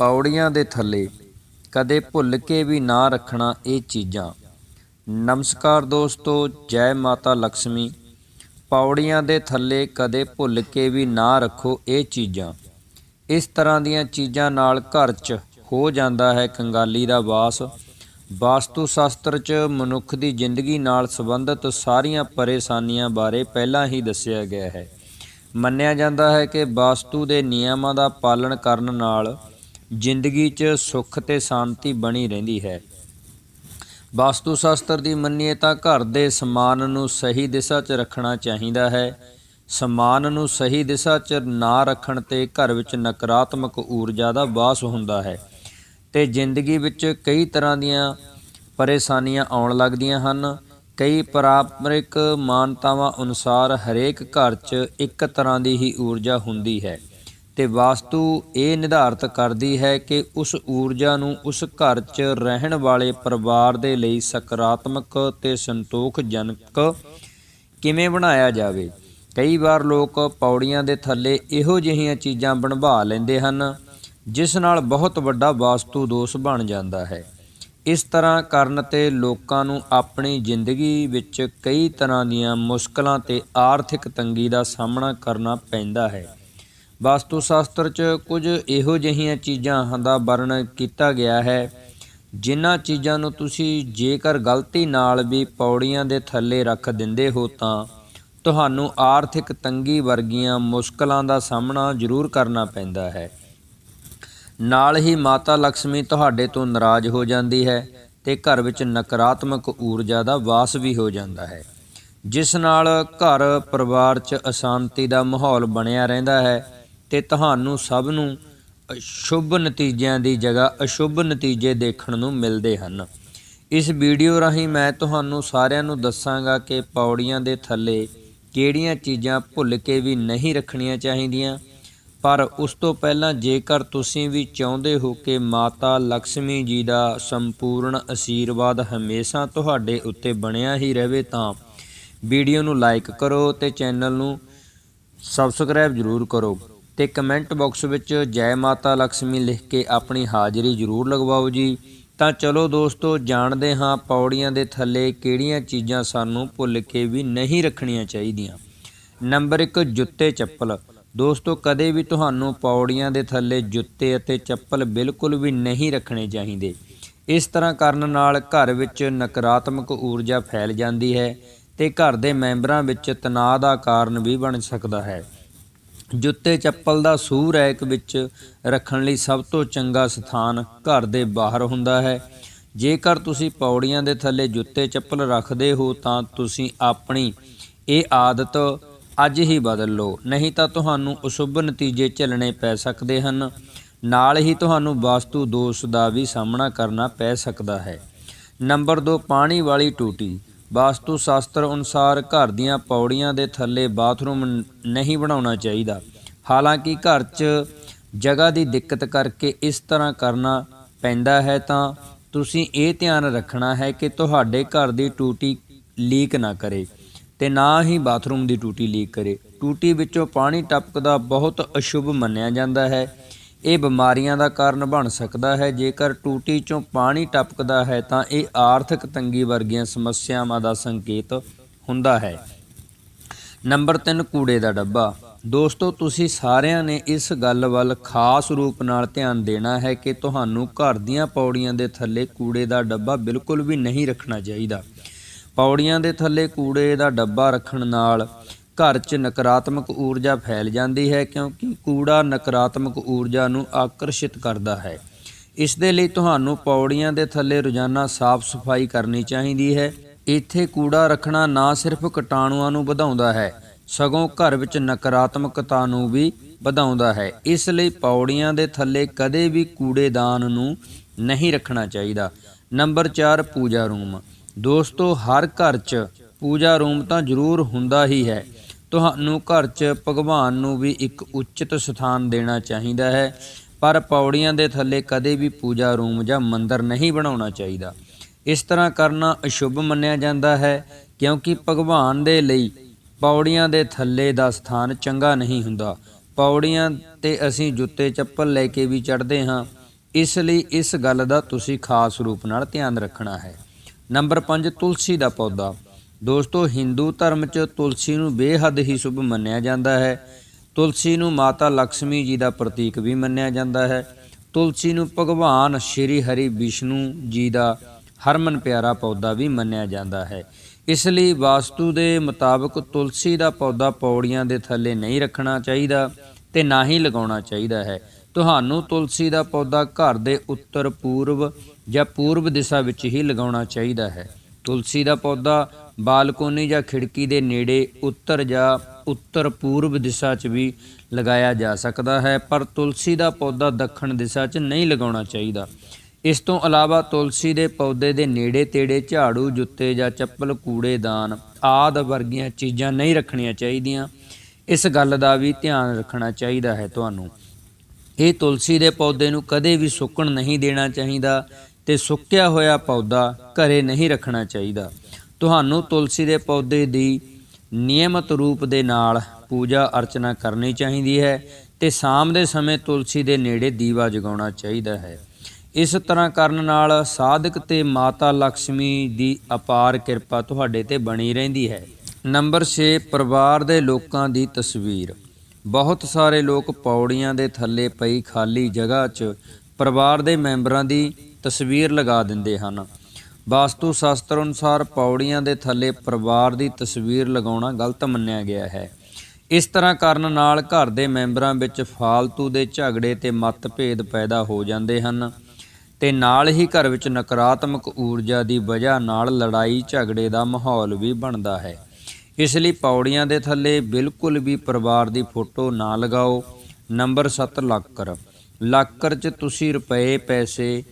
ਪੌੜੀਆਂ ਦੇ ਥੱਲੇ ਕਦੇ ਭੁੱਲ ਕੇ ਵੀ ਨਾ ਰੱਖਣਾ ਇਹ ਚੀਜ਼ਾਂ। ਨਮਸਕਾਰ ਦੋਸਤੋ, ਜੈ ਮਾਤਾ ਲక్ష్ਮੀ ਪੌੜੀਆਂ ਦੇ ਥੱਲੇ ਕਦੇ ਭੁੱਲ ਕੇ ਵੀ ਨਾ ਰੱਖੋ ਇਹ ਚੀਜ਼ਾਂ। ਇਸ ਤਰ੍ਹਾਂ ਦੀਆਂ ਚੀਜ਼ਾਂ ਨਾਲ ਘਰ 'ਚ ਹੋ ਜਾਂਦਾ ਹੈ ਕੰਗਾਲੀ ਦਾ ਵਾਸ। ਵਾਸਤੂ ਸ਼ਾਸਤਰ 'ਚ ਮਨੁੱਖ ਦੀ ਜ਼ਿੰਦਗੀ ਨਾਲ ਸੰਬੰਧਿਤ ਸਾਰੀਆਂ ਪਰੇਸ਼ਾਨੀਆਂ ਬਾਰੇ ਪਹਿਲਾਂ ਹੀ ਦੱਸਿਆ ਗਿਆ ਹੈ। ਮੰਨਿਆ ਜਾਂਦਾ ਹੈ ਕਿ ਵਾਸਤੂ ਦੇ ਨਿਯਮਾਂ ਦਾ ਪਾਲਣ ਕਰਨ ਨਾਲ ਜ਼ਿੰਦਗੀ 'ਚ ਸੁੱਖ ਤੇ ਸ਼ਾਂਤੀ ਬਣੀ ਰਹਿੰਦੀ ਹੈ। ਵਾਸਤੂ ਸ਼ਾਸਤਰ ਦੀ ਮੰਨੀਏ ਤਾਂ ਘਰ ਦੇ ਸਮਾਨ ਨੂੰ ਸਹੀ ਦਿਸ਼ਾ 'ਚ ਰੱਖਣਾ ਚਾਹੀਦਾ ਹੈ। ਸਮਾਨ ਨੂੰ ਸਹੀ ਦਿਸ਼ਾ 'ਚ ਨਾ ਰੱਖਣ ਤੇ ਘਰ ਵਿੱਚ ਨਕਾਰਾਤਮਕ ਊਰਜਾ ਦਾ ਵਾਸ ਹੁੰਦਾ ਹੈ ਤੇ ਜ਼ਿੰਦਗੀ ਵਿੱਚ ਕਈ ਤਰ੍ਹਾਂ ਦੀਆਂ ਪਰੇਸ਼ਾਨੀਆਂ ਆਉਣ ਲੱਗਦੀਆਂ ਹਨ। ਕਈ ਪਰਾਪਰਿਕ ਮਾਨਤਾਵਾਂ ਅਨੁਸਾਰ ਹਰੇਕ ਘਰ 'ਚ ਇੱਕ ਤਰ੍ਹਾਂ ਦੀ ਹੀ ਊਰਜਾ ਹੁੰਦੀ ਹੈ। ਤੇ ਵਾਸਤੂ ਇਹ ਨਿਰਧਾਰਤ ਕਰਦੀ ਹੈ ਕਿ ਉਸ ਊਰਜਾ ਨੂੰ ਉਸ ਘਰ 'ਚ ਰਹਿਣ ਵਾਲੇ ਪਰਿਵਾਰ ਦੇ ਲਈ ਸਕਾਰਾਤਮਕ ਤੇ ਸੰਤੋਖਜਨਕ ਕਿਵੇਂ ਬਣਾਇਆ ਜਾਵੇ। ਕਈ ਵਾਰ ਲੋਕ ਪੌੜੀਆਂ ਦੇ ਥੱਲੇ ਇਹੋ ਜਿਹੀਆਂ ਚੀਜ਼ਾਂ ਬਣਵਾ ਲੈਂਦੇ ਹਨ, ਜਿਸ ਨਾਲ ਬਹੁਤ ਵੱਡਾ ਵਾਸਤੂ ਦੋਸ਼ ਬਣ ਜਾਂਦਾ ਹੈ। ਇਸ ਤਰ੍ਹਾਂ ਕਰਨ ਤੇ ਲੋਕਾਂ ਨੂੰ ਆਪਣੀ ਜ਼ਿੰਦਗੀ ਵਿੱਚ ਕਈ ਤਰ੍ਹਾਂ ਦੀਆਂ ਮੁਸ਼ਕਲਾਂ ਤੇ ਆਰਥਿਕ ਤੰਗੀ ਦਾ ਸਾਹਮਣਾ ਕਰਨਾ ਪੈਂਦਾ ਹੈ। ਵਾਸਤੂ ਸ਼ਾਸਤਰ 'ਚ ਕੁਝ ਇਹੋ ਜਿਹੀਆਂ ਚੀਜ਼ਾਂ ਦਾ ਵਰਣਨ ਕੀਤਾ ਗਿਆ ਹੈ, ਜਿਨ੍ਹਾਂ ਚੀਜ਼ਾਂ ਨੂੰ ਤੁਸੀਂ ਜੇਕਰ ਗਲਤੀ ਨਾਲ ਵੀ ਪੌੜੀਆਂ ਦੇ ਥੱਲੇ ਰੱਖ ਦਿੰਦੇ ਹੋ ਤਾਂ ਤੁਹਾਨੂੰ ਆਰਥਿਕ ਤੰਗੀ ਵਰਗੀਆਂ ਮੁਸ਼ਕਲਾਂ ਦਾ ਸਾਹਮਣਾ ਜ਼ਰੂਰ ਕਰਨਾ ਪੈਂਦਾ ਹੈ। ਨਾਲ ਹੀ ਮਾਤਾ ਲక్ష్ਮੀ ਤੁਹਾਡੇ ਤੋਂ ਨਾਰਾਜ਼ ਹੋ ਜਾਂਦੀ ਹੈ ਤੇ ਘਰ ਵਿੱਚ ਨਕਾਰਾਤਮਕ ਊਰਜਾ ਦਾ ਵਾਸ ਵੀ ਹੋ ਜਾਂਦਾ ਹੈ, ਜਿਸ ਨਾਲ ਘਰ ਪਰਿਵਾਰ 'ਚ ਅਸ਼ਾਂਤੀ ਦਾ ਮਾਹੌਲ ਬਣਿਆ ਰਹਿੰਦਾ ਹੈ ਤੇ ਤੁਹਾਨੂੰ ਸਭ ਨੂੰ ਸ਼ੁਭ ਨਤੀਜਿਆਂ ਦੀ ਜਗ੍ਹਾ, ਅਸ਼ੁਭ ਨਤੀਜੇ ਦੇਖਣ ਨੂੰ ਮਿਲਦੇ ਹਨ। ਇਸ ਵੀਡੀਓ ਰਾਹੀਂ ਮੈਂ ਤੁਹਾਨੂੰ ਸਾਰਿਆਂ ਨੂੰ ਦੱਸਾਂਗਾ ਕਿ ਪੌੜੀਆਂ ਦੇ ਥੱਲੇ ਕਿਹੜੀਆਂ ਚੀਜ਼ਾਂ ਭੁੱਲ ਕੇ ਵੀ ਨਹੀਂ ਰੱਖਣੀਆਂ ਚਾਹੀਦੀਆਂ, ਪਰ ਉਸ ਤੋਂ ਪਹਿਲਾਂ ਜੇਕਰ ਤੁਸੀਂ ਵੀ ਚਾਹੁੰਦੇ ਹੋ ਕਿ ਮਾਤਾ ਲక్ష్ਮੀ ਜੀ ਦਾ ਸੰਪੂਰਨ ਅਸ਼ੀਰਵਾਦ ਹਮੇਸ਼ਾ ਤੁਹਾਡੇ ਉੱਤੇ ਬਣਿਆ ਹੀ ਰਹੇ ਤਾਂ ਵੀਡੀਓ ਨੂੰ ਲਾਈਕ ਕਰੋ ਤੇ ਚੈਨਲ ਨੂੰ ਸਬਸਕ੍ਰਾਈਬ ਜ਼ਰੂਰ ਕਰੋ। ਤੇ ਕਮੈਂਟ ਬਾਕਸ ਵਿੱਚ ਜੈ ਮਾਤਾ ਲక్ష్ਮੀ ਲਿਖ ਕੇ ਆਪਣੀ ਹਾਜ਼ਰੀ ਜ਼ਰੂਰ ਲਗਵਾਓ ਜੀ। ਤਾਂ ਚਲੋ ਦੋਸਤੋ, ਜਾਣਦੇ ਹਾਂ ਪੌੜੀਆਂ ਦੇ ਥੱਲੇ ਕਿਹੜੀਆਂ ਚੀਜ਼ਾਂ ਸਾਨੂੰ ਭੁੱਲ ਕੇ ਵੀ ਨਹੀਂ ਰੱਖਣੀਆਂ ਚਾਹੀਦੀਆਂ। ਨੰਬਰ 1 ਜੁੱਤੇ ਚੱਪਲ। ਦੋਸਤੋ, ਕਦੇ ਵੀ ਤੁਹਾਨੂੰ ਪੌੜੀਆਂ ਦੇ ਥੱਲੇ ਜੁੱਤੇ ਅਤੇ ਚੱਪਲ ਬਿਲਕੁਲ ਵੀ ਨਹੀਂ ਰੱਖਣੇ ਚਾਹੀਦੇ। ਇਸ ਤਰ੍ਹਾਂ ਕਰਨ ਨਾਲ ਘਰ ਵਿੱਚ ਨਕਾਰਾਤਮਕ ਊਰਜਾ ਫੈਲ ਜਾਂਦੀ ਹੈ ਤੇ ਘਰ ਦੇ ਮੈਂਬਰਾਂ ਵਿੱਚ ਤਣਾਅ ਦਾ ਕਾਰਨ ਵੀ ਬਣ ਸਕਦਾ ਹੈ। ਜੁੱਤੇ ਚੱਪਲ ਦਾ ਸੂਹ ਰੈਕ ਵਿੱਚ ਰੱਖਣ ਲਈ ਸਭ ਤੋਂ ਚੰਗਾ ਸਥਾਨ ਘਰ ਦੇ ਬਾਹਰ ਹੁੰਦਾ ਹੈ। ਜੇਕਰ ਤੁਸੀਂ ਪੌੜੀਆਂ ਦੇ ਥੱਲੇ ਜੁੱਤੇ ਚੱਪਲ ਰੱਖਦੇ ਹੋ ਤਾਂ ਤੁਸੀਂ ਆਪਣੀ ਇਹ ਆਦਤ ਅੱਜ ਹੀ ਬਦਲ ਲਓ, ਨਹੀਂ ਤਾਂ ਤੁਹਾਨੂੰ ਅਸ਼ੁਭ ਨਤੀਜੇ ਝੱਲਣੇ ਪੈ ਸਕਦੇ ਹਨ। ਨਾਲ ਹੀ ਤੁਹਾਨੂੰ ਵਾਸਤੂ ਦੋਸ਼ ਦਾ ਵੀ ਸਾਹਮਣਾ ਕਰਨਾ ਪੈ ਸਕਦਾ ਹੈ। ਨੰਬਰ 2 ਪਾਣੀ ਵਾਲੀ ਟੂਟੀ। ਵਾਸਤੂ ਸ਼ਾਸਤਰ ਅਨੁਸਾਰ ਘਰ ਦੀਆਂ ਪੌੜੀਆਂ ਦੇ ਥੱਲੇ ਬਾਥਰੂਮ ਨਹੀਂ ਬਣਾਉਣਾ ਚਾਹੀਦਾ। ਹਾਲਾਂਕਿ ਘਰ 'ਚ ਜਗ੍ਹਾ ਦੀ ਦਿੱਕਤ ਕਰਕੇ ਇਸ ਤਰ੍ਹਾਂ ਕਰਨਾ ਪੈਂਦਾ ਹੈ ਤਾਂ ਤੁਸੀਂ ਇਹ ਧਿਆਨ ਰੱਖਣਾ ਹੈ ਕਿ ਤੁਹਾਡੇ ਘਰ ਦੀ ਟੂਟੀ ਲੀਕ ਨਾ ਕਰੇ ਤੇ ਨਾ ਹੀ ਬਾਥਰੂਮ ਦੀ ਟੂਟੀ ਲੀਕ ਕਰੇ। ਟੂਟੀ ਵਿੱਚੋਂ ਪਾਣੀ ਟਪਕਦਾ ਬਹੁਤ ਅਸ਼ੁਭ ਮੰਨਿਆ ਜਾਂਦਾ ਹੈ। ਇਹ ਬਿਮਾਰੀਆਂ ਦਾ ਕਾਰਨ ਬਣ ਸਕਦਾ ਹੈ। ਜੇਕਰ ਟੂਟੀ ਚੋਂ ਪਾਣੀ ਟਪਕਦਾ ਹੈ, ਤਾਂ ਇਹ ਆਰਥਿਕ ਤੰਗੀ ਵਰਗੀਆਂ ਸਮੱਸਿਆਵਾਂ ਦਾ ਸੰਕੇਤ ਹੁੰਦਾ ਹੈ। ਨੰਬਰ 3 ਕੂੜੇ ਦਾ ਡੱਬਾ। ਦੋਸਤੋ, ਤੁਸੀਂ ਸਾਰਿਆਂ ਨੇ ਇਸ ਗੱਲ ਵੱਲ ਖਾਸ ਰੂਪ ਨਾਲ ਧਿਆਨ ਦੇਣਾ ਹੈ ਕਿ ਤੁਹਾਨੂੰ ਘਰ ਦੀਆਂ ਪੌੜੀਆਂ ਦੇ ਥੱਲੇ ਕੂੜੇ ਦਾ ਡੱਬਾ ਬਿਲਕੁਲ ਵੀ ਨਹੀਂ ਰੱਖਣਾ ਚਾਹੀਦਾ। ਪੌੜੀਆਂ ਦੇ ਥੱਲੇ ਕੂੜੇ ਦਾ ਡੱਬਾ ਰੱਖਣ ਨਾਲ ਘਰ 'ਚ ਨਕਾਰਾਤਮਕ ਊਰਜਾ ਫੈਲ ਜਾਂਦੀ ਹੈ ਕਿਉਂਕਿ ਕੂੜਾ ਨਕਾਰਾਤਮਕ ਊਰਜਾ ਨੂੰ ਆਕਰਸ਼ਿਤ ਕਰਦਾ ਹੈ। ਇਸ ਦੇ ਲਈ ਤੁਹਾਨੂੰ ਪੌੜੀਆਂ ਦੇ ਥੱਲੇ ਰੋਜ਼ਾਨਾ ਸਾਫ਼ ਸਫ਼ਾਈ ਕਰਨੀ ਚਾਹੀਦੀ ਹੈ। ਇੱਥੇ ਕੂੜਾ ਰੱਖਣਾ ਨਾ ਸਿਰਫ ਕੀਟਾਣੂਆਂ ਨੂੰ ਵਧਾਉਂਦਾ ਹੈ, ਸਗੋਂ ਘਰ ਵਿੱਚ ਨਕਾਰਾਤਮਕਤਾ ਨੂੰ ਵੀ ਵਧਾਉਂਦਾ ਹੈ। ਇਸ ਲਈ ਪੌੜੀਆਂ ਦੇ ਥੱਲੇ ਕਦੇ ਵੀ ਕੂੜੇਦਾਨ ਨੂੰ ਨਹੀਂ ਰੱਖਣਾ ਚਾਹੀਦਾ। Number 4 puja room. ਦੋਸਤੋ, ਹਰ ਘਰ 'ਚ ਪੂਜਾ ਰੂਮ ਤਾਂ ਜ਼ਰੂਰ ਹੁੰਦਾ ਹੀ ਹੈ ਤੁਹਾਨੂੰ ਘਰ 'ਚ ਭਗਵਾਨ ਨੂੰ ਵੀ ਇੱਕ ਉਚਿਤ ਸਥਾਨ ਦੇਣਾ ਚਾਹੀਦਾ ਹੈ, ਪਰ ਪੌੜੀਆਂ ਦੇ ਥੱਲੇ ਕਦੇ ਵੀ ਪੂਜਾ ਰੂਮ ਜਾਂ ਮੰਦਰ ਨਹੀਂ ਬਣਾਉਣਾ ਚਾਹੀਦਾ। ਇਸ ਤਰ੍ਹਾਂ ਕਰਨਾ ਅਸ਼ੁਭ ਮੰਨਿਆ ਜਾਂਦਾ ਹੈ, ਕਿਉਂਕਿ ਭਗਵਾਨ ਦੇ ਲਈ ਪੌੜੀਆਂ ਦੇ ਥੱਲੇ ਦਾ ਸਥਾਨ ਚੰਗਾ ਨਹੀਂ ਹੁੰਦਾ। ਪੌੜੀਆਂ ਤੇ ਅਸੀਂ ਜੁੱਤੇ ਚੱਪਲ ਲੈ ਕੇ ਵੀ ਚੜ੍ਹਦੇ ਹਾਂ। ਇਸ ਲਈ ਇਸ ਗੱਲ ਦਾ ਤੁਸੀਂ ਖਾਸ ਰੂਪ ਨਾਲ ਧਿਆਨ ਰੱਖਣਾ ਹੈ। ਨੰਬਰ 5 ਤੁਲਸੀ ਦਾ ਪੌਦਾ। ਦੋਸਤੋ, ਹਿੰਦੂ ਧਰਮ 'ਚ ਤੁਲਸੀ ਨੂੰ ਬੇਹੱਦ ਹੀ ਸ਼ੁਭ ਮੰਨਿਆ ਜਾਂਦਾ ਹੈ। ਤੁਲਸੀ ਨੂੰ ਮਾਤਾ ਲక్ష్ਮੀ ਜੀ ਦਾ ਪ੍ਰਤੀਕ ਵੀ ਮੰਨਿਆ ਜਾਂਦਾ ਹੈ। ਤੁਲਸੀ ਨੂੰ ਭਗਵਾਨ ਸ਼੍ਰੀ ਹਰੀ ਵਿਸ਼ਨੂੰ ਜੀ ਦਾ ਹਰਮਨ ਪਿਆਰਾ ਪੌਦਾ ਵੀ ਮੰਨਿਆ ਜਾਂਦਾ ਹੈ। ਇਸ ਲਈ ਵਾਸਤੂ ਦੇ ਮੁਤਾਬਕ ਤੁਲਸੀ ਦਾ ਪੌਦਾ ਪੌੜੀਆਂ ਦੇ ਥੱਲੇ ਨਹੀਂ ਰੱਖਣਾ ਚਾਹੀਦਾ ਤੇ ਨਾ ਹੀ ਲਗਾਉਣਾ ਚਾਹੀਦਾ ਹੈ। ਤੁਹਾਨੂੰ ਤੁਲਸੀ ਦਾ ਪੌਦਾ ਘਰ ਦੇ ਉੱਤਰ ਪੂਰਬ ਜਾਂ ਪੂਰਬ ਦਿਸ਼ਾ ਵਿੱਚ ਹੀ ਲਗਾਉਣਾ ਚਾਹੀਦਾ ਹੈ। ਤੁਲਸੀ ਦਾ ਪੌਦਾ ਬਾਲਕੋਨੀ ਜਾਂ ਖਿੜਕੀ ਦੇ ਨੇੜੇ ਉੱਤਰ ਜਾਂ ਉੱਤਰ ਪੂਰਬ ਦਿਸ਼ਾ 'ਚ ਵੀ ਲਗਾਇਆ ਜਾ ਸਕਦਾ ਹੈ, ਪਰ ਤੁਲਸੀ ਦਾ ਪੌਦਾ ਦੱਖਣ ਦਿਸ਼ਾ 'ਚ ਨਹੀਂ ਲਗਾਉਣਾ ਚਾਹੀਦਾ। ਇਸ ਤੋਂ ਇਲਾਵਾ ਤੁਲਸੀ ਦੇ ਪੌਦੇ ਦੇ ਨੇੜੇ ਤੇੜੇ ਝਾੜੂ, ਜੁੱਤੇ ਜਾਂ ਚੱਪਲ ਕੂੜੇਦਾਨ ਆਦ ਵਰਗੀਆਂ ਚੀਜ਼ਾਂ ਨਹੀਂ ਰੱਖਣੀਆਂ ਚਾਹੀਦੀਆਂ। ਇਸ ਗੱਲ ਦਾ ਵੀ ਧਿਆਨ ਰੱਖਣਾ ਚਾਹੀਦਾ ਹੈ ਤੁਹਾਨੂੰ। ਇਹ ਤੁਲਸੀ ਦੇ ਪੌਦੇ ਨੂੰ ਕਦੇ ਵੀ ਸੁੱਕਣ ਨਹੀਂ ਦੇਣਾ ਚਾਹੀਦਾ। ਤੇ ਸੁੱਕਿਆ ਹੋਇਆ ਪੌਦਾ ਘਰੇ ਨਹੀਂ ਰੱਖਣਾ ਚਾਹੀਦਾ। ਤੁਹਾਨੂੰ ਤੁਲਸੀ ਦੇ ਪੌਦੇ ਦੀ ਨਿਯਮਤ ਰੂਪ ਦੇ ਨਾਲ ਪੂਜਾ ਅਰਚਨਾ ਕਰਨੀ ਚਾਹੀਦੀ ਹੈ ਤੇ ਸ਼ਾਮ ਦੇ ਸਮੇਂ ਤੁਲਸੀ ਦੇ ਨੇੜੇ ਦੀਵਾ ਜਗਾਉਣਾ ਚਾਹੀਦਾ ਹੈ। ਇਸ ਤਰ੍ਹਾਂ ਕਰਨ ਨਾਲ ਸਾਧਕ ਤੇ ਮਾਤਾ ਲక్ష్ਮੀ ਦੀ ਅਪਾਰ ਕਿਰਪਾ ਤੁਹਾਡੇ ਤੇ ਬਣੀ ਰਹਿੰਦੀ ਹੈ। ਨੰਬਰ 6 ਪਰਿਵਾਰ ਦੇ ਲੋਕਾਂ ਦੀ ਤਸਵੀਰ। ਬਹੁਤ ਸਾਰੇ ਲੋਕ ਪੌੜੀਆਂ ਦੇ ਥੱਲੇ ਪਈ ਖਾਲੀ ਜਗ੍ਹਾ 'ਚ ਪਰਿਵਾਰ ਦੇ ਮੈਂਬਰਾਂ ਦੀ ਤਸਵੀਰ ਲਗਾ ਦਿੰਦੇ ਹਨ। ਵਾਸਤੂ ਸ਼ਾਸਤਰ ਅਨੁਸਾਰ ਪੌੜੀਆਂ ਦੇ ਥੱਲੇ ਪਰਿਵਾਰ ਦੀ ਤਸਵੀਰ ਲਗਾਉਣਾ ਗਲਤ ਮੰਨਿਆ ਗਿਆ ਹੈ। ਇਸ ਤਰ੍ਹਾਂ ਕਰਨ ਨਾਲ ਘਰ ਦੇ ਮੈਂਬਰਾਂ ਵਿੱਚ ਫਾਲਤੂ ਦੇ ਝਗੜੇ ਤੇ ਮਤਭੇਦ ਪੈਦਾ ਹੋ ਜਾਂਦੇ ਹਨ ਤੇ ਨਾਲ ਹੀ ਘਰ ਵਿੱਚ ਨਕਾਰਾਤਮਕ ਊਰਜਾ ਦੀ ਵਜ੍ਹਾ ਨਾਲ ਲੜਾਈ ਝਗੜੇ ਦਾ ਮਾਹੌਲ ਵੀ ਬਣਦਾ ਹੈ। ਇਸ ਲਈ ਪੌੜੀਆਂ ਦੇ ਥੱਲੇ ਬਿਲਕੁਲ ਵੀ ਪਰਿਵਾਰ ਦੀ ਫੋਟੋ ਨਾ ਲਗਾਓ। ਨੰਬਰ 7 ਲਾਕਰ ਲਾਕਰ 'ਚ ਤੁਸੀਂ ਰੁਪਏ, ਪੈਸੇ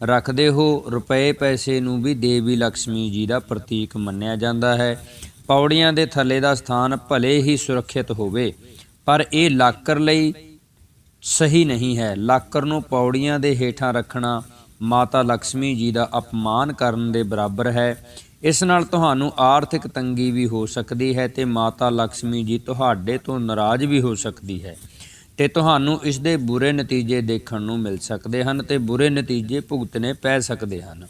ਰੱਖਦੇ ਹੋ, ਰੁਪਏ ਪੈਸੇ ਨੂੰ ਵੀ ਦੇਵੀ ਲక్ష్ਮੀ ਜੀ ਦਾ ਪ੍ਰਤੀਕ ਮੰਨਿਆ ਜਾਂਦਾ ਹੈ। ਪੌੜੀਆਂ ਦੇ ਥੱਲੇ ਦਾ ਸਥਾਨ ਭਲੇ ਹੀ ਸੁਰੱਖਿਅਤ ਹੋਵੇ, ਪਰ ਇਹ ਲਾਕਰ ਲਈ ਸਹੀ ਨਹੀਂ ਹੈ। ਲਾਕਰ ਨੂੰ ਪੌੜੀਆਂ ਦੇ ਹੇਠਾਂ ਰੱਖਣਾ ਮਾਤਾ ਲక్ష్ਮੀ ਜੀ ਦਾ ਅਪਮਾਨ ਕਰਨ ਦੇ ਬਰਾਬਰ ਹੈ। ਇਸ ਨਾਲ ਤੁਹਾਨੂੰ ਆਰਥਿਕ ਤੰਗੀ ਵੀ ਹੋ ਸਕਦੀ ਹੈ ਤੇ ਮਾਤਾ ਲక్ష్ਮੀ ਜੀ ਤੁਹਾਡੇ ਤੋਂ ਨਾਰਾਜ਼ ਵੀ ਹੋ ਸਕਦੀ ਹੈ। ਤੇ ਤੁਹਾਨੂੰ ਇਸ ਦੇ ਬੁਰੇ ਨਤੀਜੇ ਦੇਖਣ ਨੂੰ ਮਿਲ ਸਕਦੇ ਹਨ ਤੇ ਬੁਰੇ ਨਤੀਜੇ ਭੁਗਤਣੇ ਪੈ ਸਕਦੇ ਹਨ।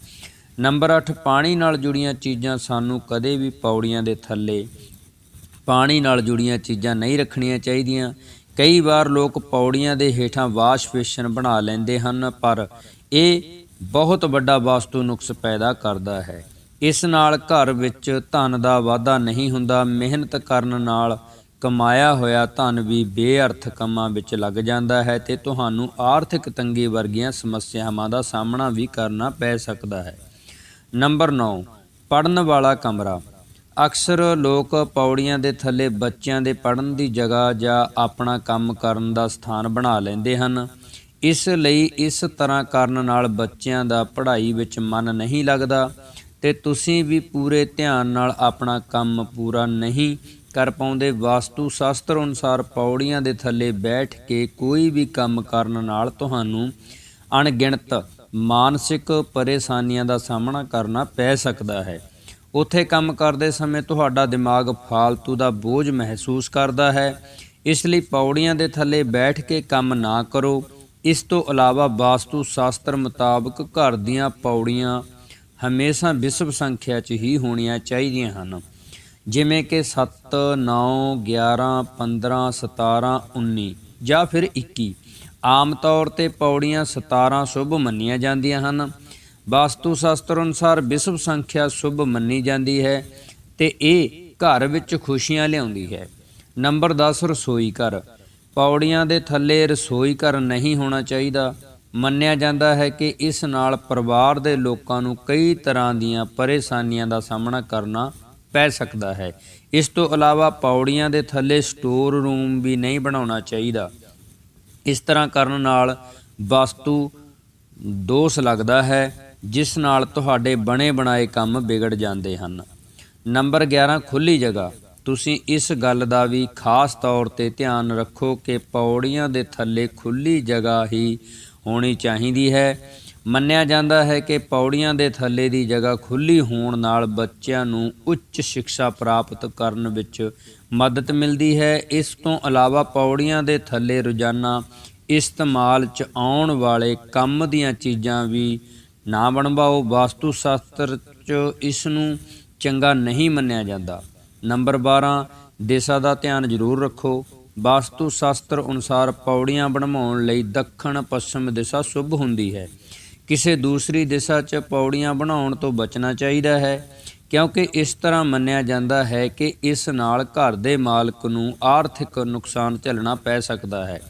ਨੰਬਰ 8 ਪਾਣੀ ਨਾਲ ਜੁੜੀਆਂ ਚੀਜ਼ਾਂ ਸਾਨੂੰ ਕਦੇ ਵੀ ਪੌੜੀਆਂ ਦੇ ਥੱਲੇ ਪਾਣੀ ਨਾਲ ਜੁੜੀਆਂ ਚੀਜ਼ਾਂ ਨਹੀਂ ਰੱਖਣੀਆਂ ਚਾਹੀਦੀਆਂ। ਕਈ ਵਾਰ ਲੋਕ ਪੌੜੀਆਂ ਦੇ ਹੇਠਾਂ ਵਾਸ਼ ਬੇਸ਼ਨ ਬਣਾ ਲੈਂਦੇ ਹਨ, ਪਰ ਇਹ ਬਹੁਤ ਵੱਡਾ ਵਾਸਤੂ ਨੁਕਸ ਪੈਦਾ ਕਰਦਾ ਹੈ। ਇਸ ਨਾਲ ਘਰ ਵਿੱਚ ਧਨ ਦਾ ਵਾਧਾ ਨਹੀਂ ਹੁੰਦਾ, ਮਿਹਨਤ ਕਰਨ ਨਾਲ ਕਮਾਇਆ ਹੋਇਆ ਧਨ ਵੀ ਬੇਅਰਥ ਕੰਮਾਂ ਵਿੱਚ ਲੱਗ ਜਾਂਦਾ ਹੈ ਤੇ ਤੁਹਾਨੂੰ ਆਰਥਿਕ ਤੰਗੀ ਵਰਗੀਆਂ ਸਮੱਸਿਆਵਾਂ ਦਾ ਸਾਹਮਣਾ ਵੀ ਕਰਨਾ ਪੈ ਸਕਦਾ ਹੈ। ਨੰਬਰ 9 ਪੜਨ ਵਾਲਾ ਕਮਰਾ। ਅਕਸਰ ਲੋਕ ਪੌੜੀਆਂ ਦੇ ਥੱਲੇ ਬੱਚਿਆਂ ਦੇ ਪੜਨ ਦੀ ਜਗ੍ਹਾ ਜਾਂ ਆਪਣਾ ਕੰਮ ਕਰਨ ਦਾ ਸਥਾਨ ਬਣਾ ਲੈਂਦੇ ਹਨ। ਇਸ ਲਈ ਇਸ ਤਰ੍ਹਾਂ ਕਰਨ ਨਾਲ ਬੱਚਿਆਂ ਦਾ ਪੜ੍ਹਾਈ ਵਿੱਚ ਮਨ ਨਹੀਂ ਲੱਗਦਾ ਤੇ ਤੁਸੀਂ ਵੀ ਪੂਰੇ ਧਿਆਨ ਨਾਲ ਆਪਣਾ ਕੰਮ ਪੂਰਾ ਨਹੀਂ ਕਰ ਪਾਉਂਦੇ ਵਾਸਤੂ ਸ਼ਾਸਤਰ ਅਨੁਸਾਰ ਪੌੜੀਆਂ ਦੇ ਥੱਲੇ ਬੈਠ ਕੇ ਕੋਈ ਵੀ ਕੰਮ ਕਰਨ ਨਾਲ ਤੁਹਾਨੂੰ ਅਣਗਿਣਤ, ਮਾਨਸਿਕ ਪਰੇਸ਼ਾਨੀਆਂ ਦਾ ਸਾਹਮਣਾ ਕਰਨਾ ਪੈ ਸਕਦਾ ਹੈ। ਉੱਥੇ ਕੰਮ ਕਰਦੇ ਸਮੇਂ ਤੁਹਾਡਾ ਦਿਮਾਗ ਫਾਲਤੂ ਦਾ ਬੋਝ ਮਹਿਸੂਸ ਕਰਦਾ ਹੈ। ਇਸ ਲਈ ਪੌੜੀਆਂ ਦੇ ਥੱਲੇ ਬੈਠ ਕੇ ਕੰਮ ਨਾ ਕਰੋ। ਇਸ ਤੋਂ ਇਲਾਵਾ ਵਾਸਤੂ ਸ਼ਾਸਤਰ ਮੁਤਾਬਕ ਘਰ ਦੀਆਂ ਪੌੜੀਆਂ ਹਮੇਸ਼ਾ ਵਿਸ਼ਵ ਸੰਖਿਆ 'ਚ ਹੀ ਹੋਣੀਆਂ ਚਾਹੀਦੀਆਂ ਹਨ। ਜਿਵੇਂ ਕਿ 7 9 11 15 17 19 ਜਾਂ ਫਿਰ 21 ਆਮ ਤੌਰ ਤੇ ਪੌੜੀਆਂ 17 ਸ਼ੁਭ ਮੰਨੀਆਂ ਜਾਂਦੀਆਂ ਹਨ। ਵਾਸਤੂ ਸ਼ਾਸਤਰ ਅਨੁਸਾਰ ਵਿਸ਼ਵ ਸੰਖਿਆ ਸ਼ੁਭ ਮੰਨੀ ਜਾਂਦੀ ਹੈ ਤੇ ਇਹ ਘਰ ਵਿੱਚ ਖੁਸ਼ੀਆਂ ਲਿਆਉਂਦੀ ਹੈ। ਨੰਬਰ 10 ਰਸੋਈ ਘਰ। ਪੌੜੀਆਂ ਦੇ ਥੱਲੇ ਰਸੋਈ ਘਰ ਨਹੀਂ ਹੋਣਾ ਚਾਹੀਦਾ। ਮੰਨਿਆ ਜਾਂਦਾ ਹੈ ਕਿ ਇਸ ਨਾਲ ਪਰਿਵਾਰ ਦੇ ਲੋਕਾਂ ਨੂੰ ਕਈ ਤਰ੍ਹਾਂ ਦੀਆਂ ਪਰੇਸ਼ਾਨੀਆਂ ਦਾ ਸਾਹਮਣਾ ਕਰਨਾ ਪੈ ਸਕਦਾ ਹੈ। ਇਸ ਤੋਂ ਇਲਾਵਾ ਪੌੜੀਆਂ ਦੇ ਥੱਲੇ ਸਟੋਰ ਰੂਮ ਵੀ ਨਹੀਂ ਬਣਾਉਣਾ ਚਾਹੀਦਾ। ਇਸ ਤਰ੍ਹਾਂ ਕਰਨ ਨਾਲ ਵਸਤੂ ਦੋਸ਼ ਲੱਗਦਾ ਹੈ, ਜਿਸ ਨਾਲ ਤੁਹਾਡੇ ਬਣੇ ਬਣਾਏ ਕੰਮ ਵਿਗੜ ਜਾਂਦੇ ਹਨ। ਨੰਬਰ 11 ਖੁੱਲੀ ਜਗ੍ਹਾ। ਤੁਸੀਂ ਇਸ ਗੱਲ ਦਾ ਵੀ ਖਾਸ ਤੌਰ ਤੇ ਧਿਆਨ ਰੱਖੋ ਕਿ ਪੌੜੀਆਂ ਦੇ ਥੱਲੇ ਖੁੱਲੀ ਜਗ੍ਹਾ ਹੀ ਹੋਣੀ ਚਾਹੀਦੀ ਹੈ। ਮੰਨਿਆ ਜਾਂਦਾ ਹੈ ਕਿ ਪੌੜੀਆਂ ਦੇ ਥੱਲੇ ਦੀ ਜਗ੍ਹਾ ਖੁੱਲੀ ਹੋਣ ਨਾਲ ਬੱਚਿਆਂ ਨੂੰ ਉੱਚ ਸਿੱਖਿਆ ਪ੍ਰਾਪਤ ਕਰਨ ਵਿੱਚ ਮਦਦ ਮਿਲਦੀ ਹੈ। ਇਸ ਤੋਂ ਇਲਾਵਾ ਪੌੜੀਆਂ ਦੇ ਥੱਲੇ ਰੋਜ਼ਾਨਾ ਇਸਤੇਮਾਲ 'ਚ ਆਉਣ ਵਾਲੇ ਕੰਮ ਦੀਆਂ ਚੀਜ਼ਾਂ ਵੀ ਨਾ ਬਣਵਾਓ। ਵਾਸਤੂ ਸ਼ਾਸਤਰ 'ਚ ਇਸ ਨੂੰ ਚੰਗਾ ਨਹੀਂ ਮੰਨਿਆ ਜਾਂਦਾ। ਨੰਬਰ 12 ਦਿਸ਼ਾ ਦਾ ਧਿਆਨ ਜ਼ਰੂਰ ਰੱਖੋ। ਵਾਸਤੂ ਸ਼ਾਸਤਰ ਅਨੁਸਾਰ ਪੌੜੀਆਂ ਬਣਵਾਉਣ ਲਈ ਦੱਖਣ ਪੱਛਮ ਦਿਸ਼ਾ ਸ਼ੁਭ ਹੁੰਦੀ ਹੈ। ਕਿਸੇ ਦੂਸਰੀ ਦਿਸ਼ਾ 'ਚ ਪੌੜੀਆਂ ਬਣਾਉਣ ਤੋਂ ਬਚਣਾ ਚਾਹੀਦਾ ਹੈ, ਕਿਉਂਕਿ ਇਸ ਤਰ੍ਹਾਂ ਮੰਨਿਆ ਜਾਂਦਾ ਹੈ ਕਿ ਇਸ ਨਾਲ ਘਰ ਦੇ ਮਾਲਕ ਨੂੰ ਆਰਥਿਕ ਨੁਕਸਾਨ ਝੱਲਣਾ ਪੈ ਸਕਦਾ ਹੈ।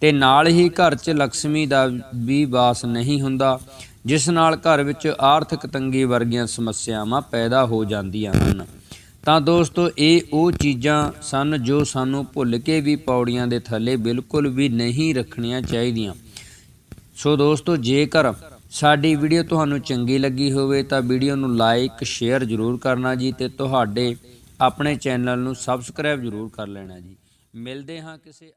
ਤੇ ਨਾਲ ਹੀ ਘਰ 'ਚ ਲక్ష్ਮੀ ਦਾ ਵੀ ਵਾਸ ਨਹੀਂ ਹੁੰਦਾ, ਜਿਸ ਨਾਲ ਘਰ ਵਿੱਚ ਆਰਥਿਕ ਤੰਗੀ ਵਰਗੀਆਂ ਸਮੱਸਿਆਵਾਂ ਪੈਦਾ ਹੋ ਜਾਂਦੀਆਂ ਹਨ। ਤਾਂ ਦੋਸਤੋ, ਇਹ ਉਹ ਚੀਜ਼ਾਂ ਸਨ ਜੋ ਸਾਨੂੰ ਭੁੱਲ ਕੇ ਵੀ ਪੌੜੀਆਂ ਦੇ ਥੱਲੇ ਬਿਲਕੁਲ ਵੀ ਨਹੀਂ ਰੱਖਣੀਆਂ ਚਾਹੀਦੀਆਂ। ਸੋ ਦੋਸਤੋ, ਜੇਕਰ ਸਾਡੀ ਵੀਡੀਓ ਤੁਹਾਨੂੰ ਚੰਗੀ ਲੱਗੀ ਹੋਵੇ ਤਾਂ ਵੀਡੀਓ ਨੂੰ ਲਾਈਕ, ਸ਼ੇਅਰ ਜ਼ਰੂਰ ਕਰਨਾ ਜੀ ਤੇ ਤੁਹਾਡੇ ਆਪਣੇ ਚੈਨਲ ਨੂੰ ਸਬਸਕ੍ਰਾਈਬ ਜ਼ਰੂਰ ਕਰ ਲੈਣਾ ਜੀ। ਮਿਲਦੇ ਹਾਂ ਕਿਸੇ